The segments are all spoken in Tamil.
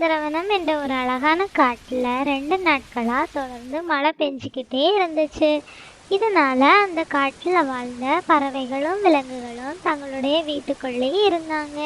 நந்தனவனம் என்ற ஒரு அழகான காட்டில் ரெண்டு நாட்களாக தொடர்ந்து மழை பெஞ்சிக்கிட்டே இருந்துச்சு. இதனால் அந்த காட்டில் வாழ்ந்த பறவைகளும் விலங்குகளும் தங்களுடைய வீட்டுக்குள்ளேயே இருந்தாங்க.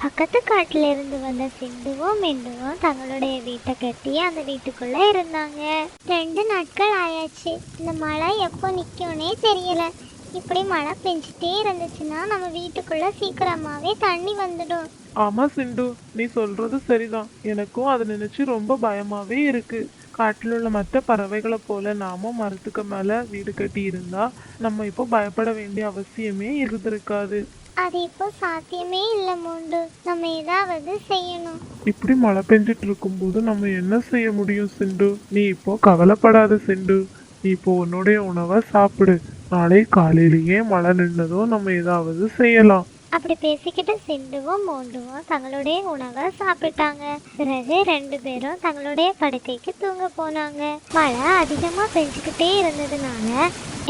பக்கத்து காட்டில் இருந்து வந்த சிந்துவும் மிண்டுவும் தங்களுடைய வீட்டை கட்டி அந்த வீட்டுக்குள்ளே இருந்தாங்க. ரெண்டு நாட்கள் ஆயாச்சு. இந்த மழை எப்போ நிற்கும்னே தெரியல. இப்படி மழை பெஞ்சிட்டே இருந்துச்சுன்னா நம்ம வீட்டுக்குள்ளே சீக்கிரமாகவே தண்ணி வந்துடும். ஆமா சிண்டு. நீ சொல்றது சரிதான். எனக்கும் அதை நினைச்சு ரொம்ப பயமாவே இருக்கு. காட்டில் உள்ள மற்ற பறவைகளை போல நாமும் மரத்துக்கு மேல வீடு கட்டி இருந்தா நம்ம இப்போ பயப்பட வேண்டிய அவசியமே இருந்திருக்காது. அது இப்போ சாத்தியமே இல்லை மூண்டு. நம்ம ஏதாவது செய்யணும். இப்படி மழை பெஞ்சிட்டு இருக்கும்போது நம்ம என்ன செய்ய முடியும் சிண்டு? நீ இப்போ கவலைப்படாத சிண்டு. நீ இப்போ உன்னுடைய உணவை சாப்பிடு. நாளை காலையிலேயே மழை நின்னதும் நம்ம ஏதாவது செய்யலாம். அப்படி பேசிக்கிட்டு சிண்டுவும் மூண்டுவும் தங்களுடைய உணவை சாப்பிட்டாங்க. பிறகு ரெண்டு பேரும் தங்களுடைய படுக்கைக்கு தூங்க போனாங்க. மழை அதிகமா பெஞ்சுக்கிட்டே இருந்ததுனால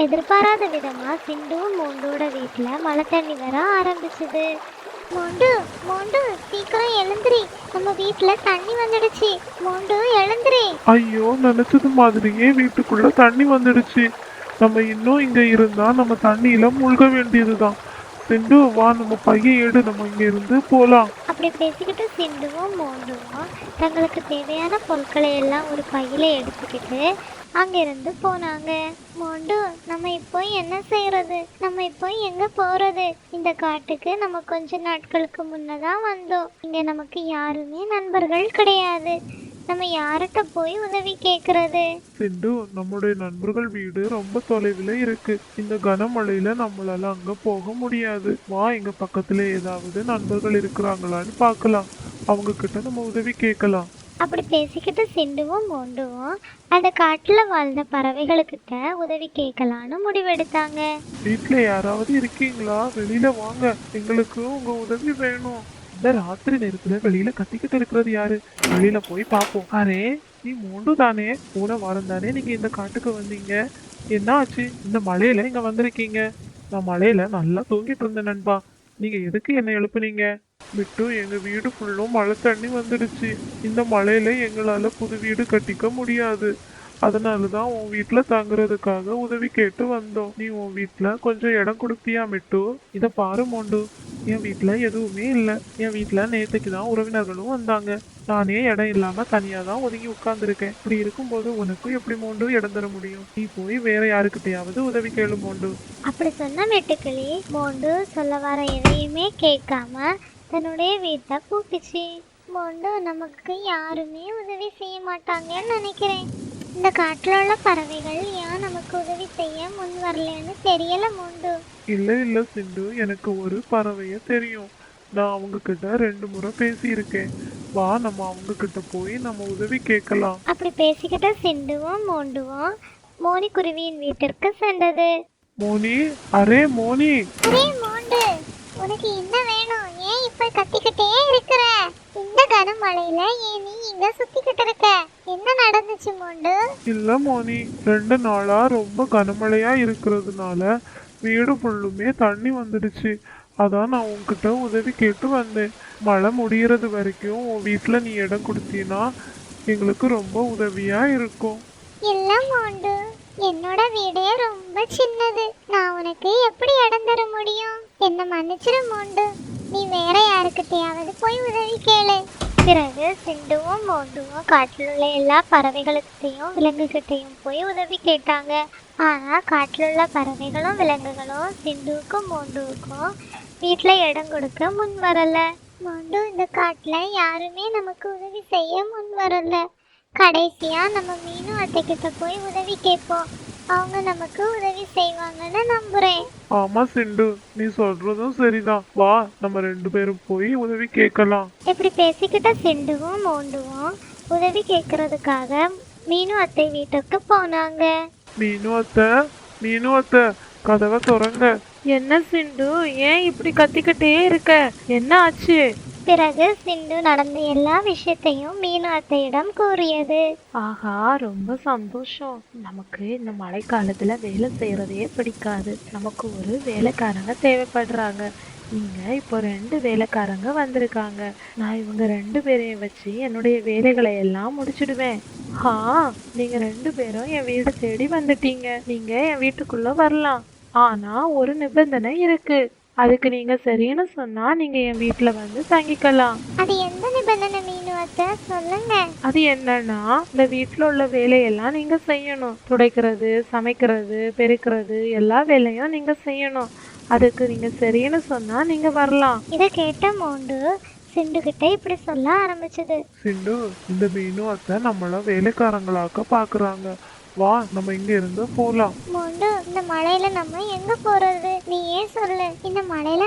எதிர்பாராத விதமா சிண்டுவும் மூண்டோட வீட்டுல மழை தண்ணி வர ஆரம்பிச்சது. மோண்டு மோண்டு சீக்கிரம் எழுந்திரி. நம்ம வீட்டுல தண்ணி வந்துடுச்சு. மோண்டு எழுந்திரி. ஐயோ நினைச்சது மாதிரியே வீட்டுக்குள்ள தண்ணி வந்துடுச்சு. நம்ம இன்னும் இங்க இருந்தா நம்ம தண்ணியில முழுக வேண்டியதுதான். சிண்டு வா நம்ம பையன் எடு நம்ம இங்க இருந்து போலாம். அப்படி பேசிக்கிட்டு சிந்துவும் மோந்துவும் தங்களுக்கு தேவையான பொருட்களை எல்லாம் ஒரு பையில எடுத்துக்கிட்டு அங்கிருந்து போனாங்க. மோண்டு நம்ம இப்போ என்ன செய்யறது நம்ம இப்போ எங்க போறது? இந்த காட்டுக்கு நம்ம கொஞ்ச நாட்களுக்கு முன்னதான் வந்தோம். இங்க நமக்கு யாருமே நண்பர்கள் கிடையாது. நம்ம யார்கிட்ட போய் உதவி கேக்குறது? சிண்டு நம்முடைய நண்பர்கள் வீடு ரொம்ப தொலைவில் இருக்கு. இந்த கனமழையில நம்மளால அங்க போக முடியாது. வா எங்க பக்கத்துல ஏதாவது நண்பர்கள் இருக்கிறாங்களான்னு பார்க்கலாம். அவங்க கிட்ட நம்ம உதவி கேட்கலாம். அப்படி பேசிக்கிட்டு சிண்டுவும் மோண்டுவும் அந்த காட்டுல வாழ்ந்த பறவைகளுக்கிட்ட உதவி கேட்கலான்னு முடிவெடுத்தாங்க. வீட்ல யாராவது இருக்கீங்களா? வெளியில வாங்க. எங்களுக்கு உங்க உதவி வேணும். இந்த ராத்திரி நேரத்துல வெளியில கத்திக்கிட்டு இருக்கிறது யாரு? வெளியில போய் பாப்போம் அரே நீ மூண்டு தானே? போன வாரம் தானே நீங்க இந்த காட்டுக்கு வந்தீங்க? என்ன ஆச்சு? இந்த மழையில இங்க வந்திருக்கீங்க. நான் மழையில நல்லா தூங்கிட்டு இருந்தேன் நண்பா. நீங்க எதுக்கு என்ன எழுப்புனீங்க? விட்டு எங்க வீடு ஃபுல்லும் மழை தண்ணி வந்துடுச்சு. இந்த மழையில எங்களால புது வீடு கட்டிக்க முடியாது. அதனால தான் உன் வீட்டில் தங்குறதுக்காக உதவி கேட்டு வந்தோம். நீ உன் வீட்டில் கொஞ்சம் இடம் கொடுப்பியா மிட்டு? இத பாரு மோண்டு. என் வீட்டில் எதுவுமே இல்லை. என் வீட்டில் நேற்றுக்கு தான் உறவினர்களும் வந்தாங்க. நானே இடம் இல்லாமல் தனியாக தான் ஒதுங்கி உட்கார்ந்துருக்கேன். இப்படி இருக்கும்போது உனக்கும் எப்படி மோண்டு இடம் தர முடியும்? நீ போய் வேற யாருக்கிட்டையாவது உதவி கேளு மோண்டு. அப்படி சொன்ன வெட்டுக்கிளி மோண்டு சொல்ல வர எதையுமே கேட்காம தன்னுடைய வீட்டை கூப்பிச்சு. மோண்டு நமக்கு யாருமே உதவி செய்ய மாட்டாங்கன்னு நினைக்கிறேன். இந்த காட்டுல உள்ள பறவைகள் ஏன் நமக்கு உதவி செய்ய முன் வரலன்னு தெரியல மோண்டு. இல்ல இல்ல சிந்து எனக்கு ஒரு பறவைய தெரியும். நான் அவங்க கிட்ட ரெண்டு முறை பேசியிருக்கேன். வா நம்ம அவங்க கிட்ட போய் நம்ம உதவி கேட்கலாம். அப்படி பேசிக்கிட்ட சிண்டுவும் மோண்டுவும் மோனிக்குருவியின் வீட்டிற்கு சென்றது. மோனி? அரே மோனி! அரே மோண்டு உனக்கு என்ன வேணும்? ஏன் இப்ப கத்திக்கிட்டே இருக்கிற? இந்த கனமழையில ஏன் நீ இங்க சுத்திக்கிட்டு இருக்க. என்ன நடந்துச்சு மோண்டு? இல்ல மோனி ரெண்டு நாளா ரொம்ப கனமழையா இருக்கிறதுனால வீடு ஃபுல்லுமே தண்ணி வந்துடுச்சு. அதான் நான் உன்கிட்ட உதவி கேட்டு வந்தேன். மழை முடியறது வரைக்கும் உன் வீட்ல நீ இடம் கொடுத்தீன்னா எங்களுக்கு ரொம்ப உதவியா இருக்கும். இல்ல மோண்டு என்னோட வீடே ரொம்ப சின்னது. நான் உனக்கு எப்படி இடம் தர முடியும்? என்ன மன்னிச்சிரு மோண்டு. நீ வேற யாருக்கிட்டையாவது போய் உதவி கேளு. பிறகு சிண்டுவும் மோண்டுவும் காட்டில் உள்ள எல்லா பறவைகளுக்கிட்டையும் விலங்குகிட்டையும் போய் உதவி கேட்டாங்க. ஆனால் காட்டில் உள்ள பறவைகளும் விலங்குகளும் சிண்டுவுக்கும் மோண்டுவுக்கும் வீட்டில் இடம் கொடுக்க முன் வரல. மோண்டு இந்த காட்டில் யாருமே நமக்கு உதவி செய்ய முன் வரல. கடைசியாக நம்ம மீனு அத்தைக்கிட்ட போய் உதவி கேட்போம். அவங்க நமக்கு உதவி செய்வாங்கன்னு நம்புறேன். ஆமா சிண்டு. நீ சொல்றதும் சரிதான். வா நம்ம ரெண்டு பேரும் போய் உதவி கேட்கலாம். இப்படி பேசிக்கிட்ட சிண்டுவும் மோண்டுவும் உதவி கேட்கறதுக்காக மீனு அத்தை வீட்டுக்கு போனாங்க. மீனு அத்தை மீனு அத்தை கதவை திறங்க. என்ன சிண்டு? ஏன் இப்படி கத்திக்கிட்டே இருக்க? என்ன ஆச்சு? பிறகு சிந்து நடந்த எல்லா விஷயத்தையும் மீனாத்தையிடம் கூறியது. ஆஹா ரொம்ப சந்தோஷம். நமக்கு இந்த மழைக்காலத்துல வேலை செய்யறதே பிடிக்காது. நமக்கு ஒரு வேலைக்காரங்க தேவைப்படுறாங்க. இங்க இப்போ ரெண்டு வேலைக்காரங்க வந்திருக்காங்க. நான் இவங்க ரெண்டு பேரையும் வச்சு என்னுடைய வேலைகளை எல்லாம் முடிச்சிடுவேன். ஆ நீங்க ரெண்டு பேரும் என் வீடு தேடி வந்துட்டீங்க. நீங்க என் வீட்டுக்குள்ள வரலாம். ஆனா ஒரு நிபந்தனை இருக்கு. அதுக்கு நீங்க சரின்னு சொன்னா நீங்க என் வீட்டுல வந்து தங்கிக்கலாம். அது எந்த நிபந்தனை மீனு அத்தை? சொல்லுங்க. அது என்னன்னா இந்த வீட்டில் உள்ள வேலையெல்லாம் நீங்க செய்யணும். துடைக்கிறது சமைக்கிறது பெருக்கிறது எல்லா வேலையும் நீங்க செய்யணும். அதுக்கு நீங்க சரின்னு சொன்னா நீங்க வரலாம். இதை கேட்ட மோண்டு சிண்டு கிட்ட இப்படி சொல்ல ஆரம்பிச்சது. சிண்டு இந்த மீனும் அத்தை நம்மள வேலைக்காரங்களாக்க பாக்குறாங்க. வா நம்ம இங்க இருந்து போலாம். மோண்டு இந்த மழையில நம்ம எங்க போறது நீ ஏன் சொல்லு இந்த மழையில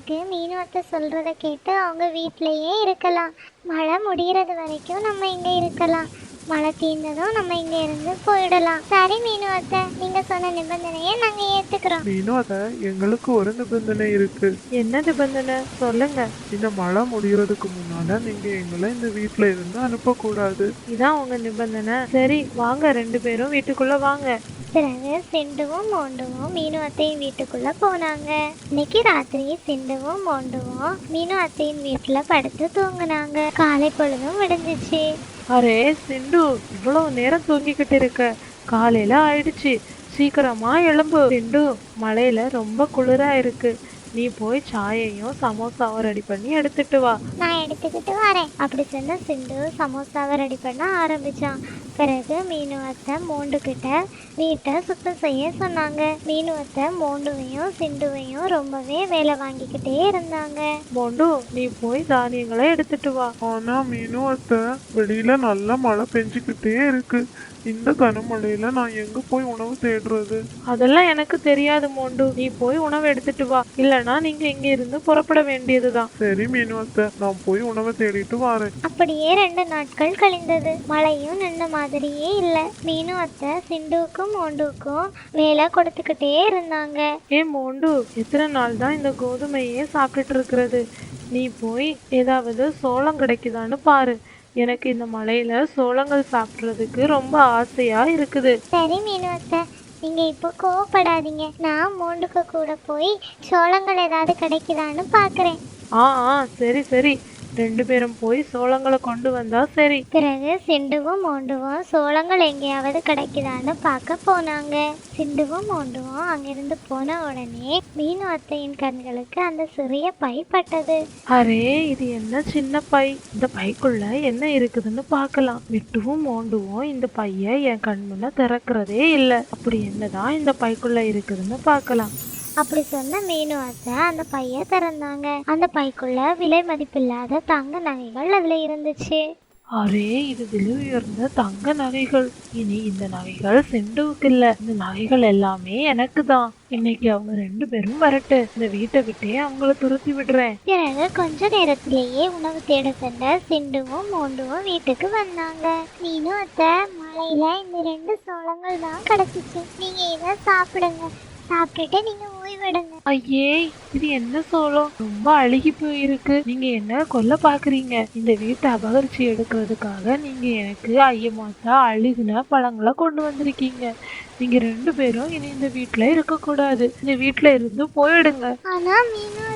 நனையறதுக்கு மீனு அத்தை சொல்றத கேட்டு அவங்க வீட்லயே இருக்கலாம். மழை முடியறது வரைக்கும் நம்ம இங்க இருக்கலாம். மழை தீர்ந்ததும் நம்ம இங்க இருந்து போயிடலாம். சரி மீனு அத்தை நீங்க சொன்ன நிபந்தனையை நாங்க ஏத்துக்கிறோம். மீனும் அத்தை எங்களுக்கு ஒரு நிபந்தனை இருக்கு. என்ன நிபந்தனை? சொல்லுங்க. இந்த மழை முடியறதுக்கு முன்னால நீங்க எங்களை இந்த வீட்ல இருந்து அனுப்பக்கூடாது. இதான் உங்க நிபந்தனை. சரி வாங்க ரெண்டு பேரும் வீட்டுக்குள்ள வாங்க. பிறகு சிண்டுவும் மோண்டுவும் மீனு அத்தையின் வீட்டுக்குள்ள போனாங்க. இன்னைக்கு ராத்திரி சிண்டுவும் மோண்டுவும் மீனு அத்தையின் வீட்டுல படுத்து தூங்குனாங்க. காலை பொழுதும் விடிஞ்சிச்சு. அரே சிண்டு இவ்வளவு நேரம் தூங்கிக்கிட்டு இருக்க. காலையில ஆயிடுச்சு. சீக்கிரமா எழும்பு. சிண்டு மழையில ரொம்ப குளிரா இருக்கு. நீ போய் சாயையும் சமோசாவும் ரெடி பண்ணி எடுத்துட்டு வா. நான் எடுத்துக்கிட்டு வரேன். அப்படி சொன்ன சிண்டு சமோசாவை ரெடி பண்ண ஆரம்பிச்சான். பிறகு மீனு அத்தை மோண்டு கிட்ட வீட்டை சுத்தம் செய்ய சொன்னாங்க. மீனு அத்தை மோண்டுவையும் சிண்டுவையும் ரொம்பவே வேலை வாங்கிக்கிட்டே இருந்தாங்க. மொண்டு நீ போய் தானியங்களை எடுத்துட்டு வா. ஆனா மீனும் அத்தை வெளியில நல்லா மழை பெஞ்சுக்கிட்டே இருக்கு. இந்த கனமழையில நான் எங்க போய் உணவு தேடுறது? அதெல்லாம் எனக்கு தெரியாது மோண்டு. நீ போய் உணவு எடுத்துட்டு வா. இல்லனா நீங்க இங்க இருந்து புறப்பட வேண்டியதுதான். சரி மீனு அத்தை நான் போய் உணவை தேடிட்டு வரேன். அப்படியே ரெண்டு நாட்கள் கழிந்தது. மழையும் நின்ன மாதிரியே இல்ல. மீனு அத்தை சிண்டுவுக்கும் மோண்டுவுக்கும் வேலை கொடுத்துக்கிட்டே இருந்தாங்க. ஏ மோண்டு எத்தனை நாள் தான் இந்த கோதுமையே சாப்பிட்டுட்டு இருக்கிறது? நீ போய் ஏதாவது சோளம் கிடைக்குதான்னு பாரு. எனக்கு இந்த மழையில சோளங்கள் சாப்பிட்றதுக்கு ரொம்ப ஆசையா இருக்குது. சரி மீனு அத்தை. நீங்க இப்போ கோவப்படாதீங்க. நான் மோண்டுக்கு கூட போய் சோளங்கள் ஏதாவது கிடைக்குதான்னு பாக்குறேன். ஆ ஆ சரி சரி. ரெண்டு பேரும் போய் சோளங்களை கொண்டு வந்தா சரி. பிறகு சிண்டுவும் மோண்டுவும் சோளங்கள் எங்கேயாவது கிடைக்குதான்னு பார்க்க போனாங்க. சிண்டுவும் மோண்டுவும் அங்கிருந்து போன உடனே மீனு அத்தையின் கண்களுக்கு அந்த சிறிய பை பட்டது. அரே இது என்ன சின்ன பை? இந்த பைக்குள்ள என்ன இருக்குதுன்னு பார்க்கலாம். மிட்டுவும் மோண்டுவும் இந்த பைய என் கண் முன்ன திறக்கிறதே இல்லை. அப்படி என்னதான் இந்த பைக்குள்ள இருக்குதுன்னு பார்க்கலாம். அப்படி சொன்ன மீனு அத்தை அந்த பைய திறந்தாங்க. அந்த பைக்குள்ள விலை மதிப்பில்லாத தங்க நகைகள் அதுல இருந்துச்சு. அரே இது விலை உயர்ந்த தங்க நகைகள். இனி இந்த நகைகள் செண்டுவுக்கு இல்ல. இந்த நகைகள் எல்லாமே எனக்கு தான். இன்னைக்கு அவங்க ரெண்டு பேரும் வரட்டு. இந்த வீட்டை விட்டே அவங்கள துரத்தி விடுறேன். பிறகு கொஞ்ச நேரத்திலேயே உணவு தேட சென்ற சிண்டுவும் மோண்டுவும் வீட்டுக்கு வந்தாங்க. மீனு அத்தை மழையில இந்த ரெண்டு சோளங்கள் தான் கிடைச்சிச்சு. நீங்க இதை சாப்பிடுங்க. சாப்பிட்டுட்டு நீங்க ஓய்வெடுங்க. ஐயே இது என்ன சோளம்? ரொம்ப அழுகி போயிருக்கு. நீங்க என்ன கொல்ல பாக்குறீங்க? இந்த வீட்டை அபகரிச்சு எடுக்கிறதுக்காக நீங்க எனக்கு ஐயமாத்தா அழுகுன பழங்களை கொண்டு வந்திருக்கீங்க. நீங்க ரெண்டு பேரும் இனி இந்த வீட்டுல இருக்க கூடாது இந்த வீட்டுல இருந்து போயிடுங்க. ஆனா மீனு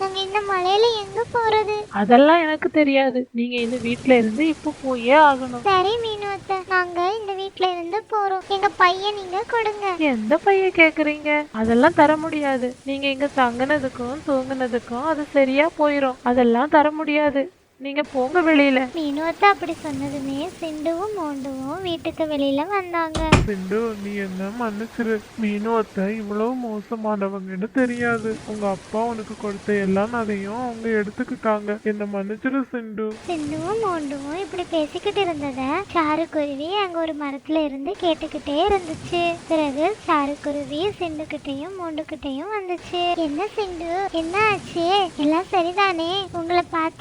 நாங்க இந்த மழையில எங்க போறது? அதெல்லாம் எனக்கு தெரியாது. நீங்க இந்த வீட்ல இருந்து இப்போ போயே ஆகணும். சரி மீனு அத்தை நாங்க இந்த வீட்ல இருந்து போறோம். எங்க பையன் நீங்க கொடுங்க. எந்த பைய கேக்குறீங்க? அதெல்லாம் தர முடியாது. நீங்க இங்க தங்குனதுக்கும் தூங்குனதுக்கும் அது சரியா போயிரும். அதெல்லாம் தர முடியாது. நீங்க போங்க வெளியில. மீனு அத்தை அப்படி சொன்னதுமே சிண்டுவும் மோண்டுவும் வீட்டுக்கு வெளியில வந்தாங்க. சிண்டு நீ என்ன மன்னிச்சிரு. மீனு அத்தை இவ்வளவு மோசமானவங்கன்னு தெரியாது. உங்க அப்பா உனக்கு கொடுத்த எல்லா நகையும் அவங்க எடுத்துக்கிட்டாங்க. என்ன மன்னிச்சிரு சிண்டு. சிண்டுவும் மோண்டுவும் இப்படி பேசிக்கிட்டு இருந்தத சாருக்குருவி அங்க ஒரு மரத்துல இருந்து கேட்டுக்கிட்டே இருந்துச்சு. பிறகு சாருக்குருவி சிண்டுகிட்டையும் மோண்டுகிட்டையும் வந்துச்சு. என்ன சிண்டு? என்ன ஆச்சு? எல்லாம் சரிதானே? உங்களை பார்த்தா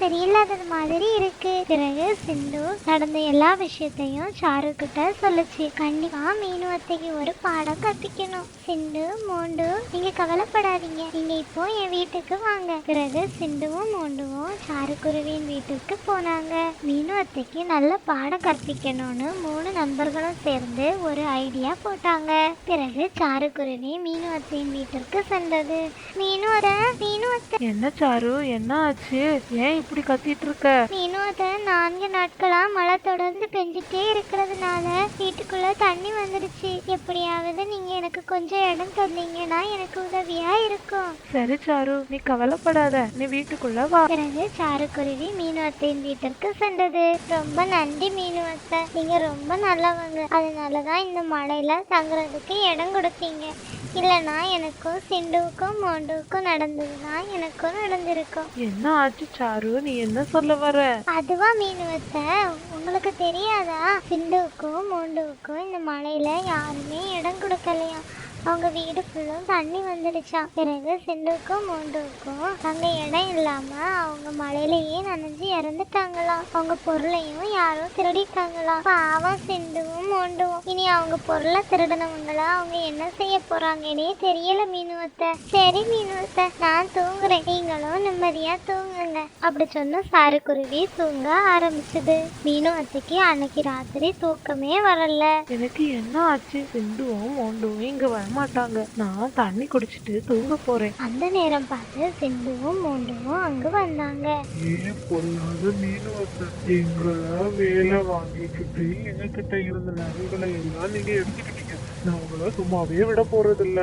சரியில்லாதது மாதிரி இருக்கு. பிறகு சிண்டு நடந்த எல்லா விஷயத்தையும் சாரு கிட்ட சொல்லுச்சு. கண்டிப்பா மீனு அத்தைக்கு ஒரு பாடம் கற்பிக்கணும். சிண்டு மோண்டு நீங்க கவலைப்படாதீங்க. நீங்க இப்போ என் வீட்டுக்கு வாங்க. பிறகு சிண்டுவும் மோண்டுவும் சாருக்குருவியின் வீட்டுக்கு போனாங்க. மீனு அத்தைக்கு நல்ல பாடம் கற்பிக்கணும்னு மூணு நண்பர்களும் சேர்ந்து ஒரு ஐடியா போட்டாங்க. பிறகு சாருக்குருவி மீனு அத்தையின் வீட்டிற்கு சென்றது. மீனு அத்தை மீனு அத்தை. என்ன சாரு என்ன ஆச்சு? ஏன் இப்படி கத்திட்டு இருக்க? மீனு அத்தை நான்கு நாட்களா மழை தொடர்ந்து பெஞ்சிட்டே இருக்கிறதுனால வீட்டுக்குள்ள தண்ணி வந்துடுச்சு. எப்படியாவது நீங்க எனக்கு கொஞ்சம் இடம் தந்தீங்கன்னா எனக்கு உதவியா இருக்கும். சரி சாரு. நீ கவலைப்படாத. நீ வீட்டுக்குள்ள வா. பிறகு சாருக்குருவி மீனு அத்தையின் வீட்டிற்கு சென்றது. ரொம்ப நன்றி மீனு அத்தை நீங்க ரொம்ப நல்லவங்க. அதனாலதான் இந்த மழையில தங்குறதுக்கு இடம் கொடுத்தீங்க. இல்லைன்னா எனக்கும் சிண்டுவுக்கும் மோண்டுவுக்கும் நடந்ததுன்னா எனக்கும் நடந்திருக்கும். என்ன ஆச்சு சாரு? நீ என்ன சொல்ல வர? அதுவா மீனுவத்தை? உங்களுக்கு தெரியாதா? சிண்டுவுக்கும் மோண்டுவுக்கும் இந்த மழையில யாருமே இடம் கொடுக்கலையா? அவங்க வீடு ஃபுல்லும் தண்ணி வந்துடுச்சா. பிறகு சிண்டுவுக்கும் மோண்டுக்கும் அங்க இடம் இல்லாம அவங்க மழையிலேயே நனைஞ்சு இறந்துட்டாங்களாம் அவங்க பொருளையும் யாரோ திருடிட்டாங்களாம் பாவம் சிண்டுவும் மோண்டுவோம் இனி அவங்க பொருளை திருடினவங்களா? அவங்க என்ன செய்ய போறாங்கன்னே தெரியல மீனுவத்தை. சரி மீனுவத்தை நான் தூங்குறேன். நீங்களும் நிம்மதியா தூங்குங்க. அப்படி சொன்ன சாருக்குருவி தூங்க ஆரம்பிச்சது. மீனுவத்தைக்கு அன்னைக்கு ராத்திரி தூக்கமே வரல. எனக்கு என்ன ஆச்சு? சிந்துவும் மோண்டுவும் இங்க வரமாட்டாங்க. நான் தண்ணி குடிச்சிட்டு தூங்க போறேன். அந்த நேரம் பார்த்து சிந்துவும் மோண்டுவும் அங்கு வந்தாங்க. ஏன் பொல்லாத மீனவத்தை எங்களை வேலை வாங்கிக்கிட்டு எங்ககிட்ட இருந்த நகைகளை எல்லாம் நீங்க எடுத்துக்கிட்டீங்க. நான் உங்களை சும்மாவே விட போறதில்ல.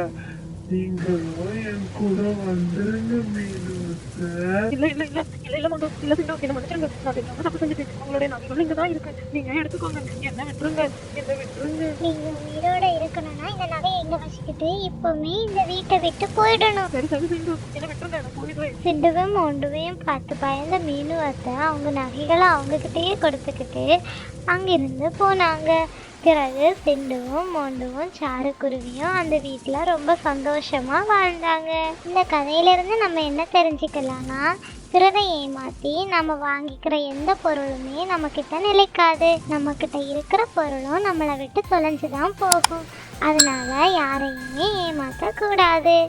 நீங்களும் என் கூட வந்துருங்க மீனவத்தை நீங்க எடுத்துக்கோங்க. என்ன விட்டுருங்க? என்ன விட்டுருங்க? நீங்க உயிரோட இருக்கணும்னா இந்த நகையை எங்க வச்சுக்கிட்டு இப்பவுமே இந்த வீட்டை விட்டு போயிடணும். சரி சரி சிந்து என்ன விட்டுருங்க? நான் பார்த்து பயந்த மீனு அத்தை அவங்க நகைகளை அவங்கக்கிட்டயே கொடுத்துக்கிட்டு அங்கிருந்து போனாங்க. பிறகு சிண்டுவும் மோண்டுவும் சாருக்குருவியும் அந்த வீட்டில் ரொம்ப சந்தோஷமாக வாழ்ந்தாங்க. இந்த கதையிலிருந்து நம்ம என்ன தெரிஞ்சுக்கலாம்னா பிறரை ஏமாற்றி நம்ம வாங்கிக்கிற எந்த பொருளுமே நம்மக்கிட்ட நிலைக்காது. நம்மக்கிட்ட இருக்கிற பொருளும் நம்மளை விட்டு தொலைஞ்சு தான் போகும். அதனால யாரையுமே ஏமாற்றக்கூடாது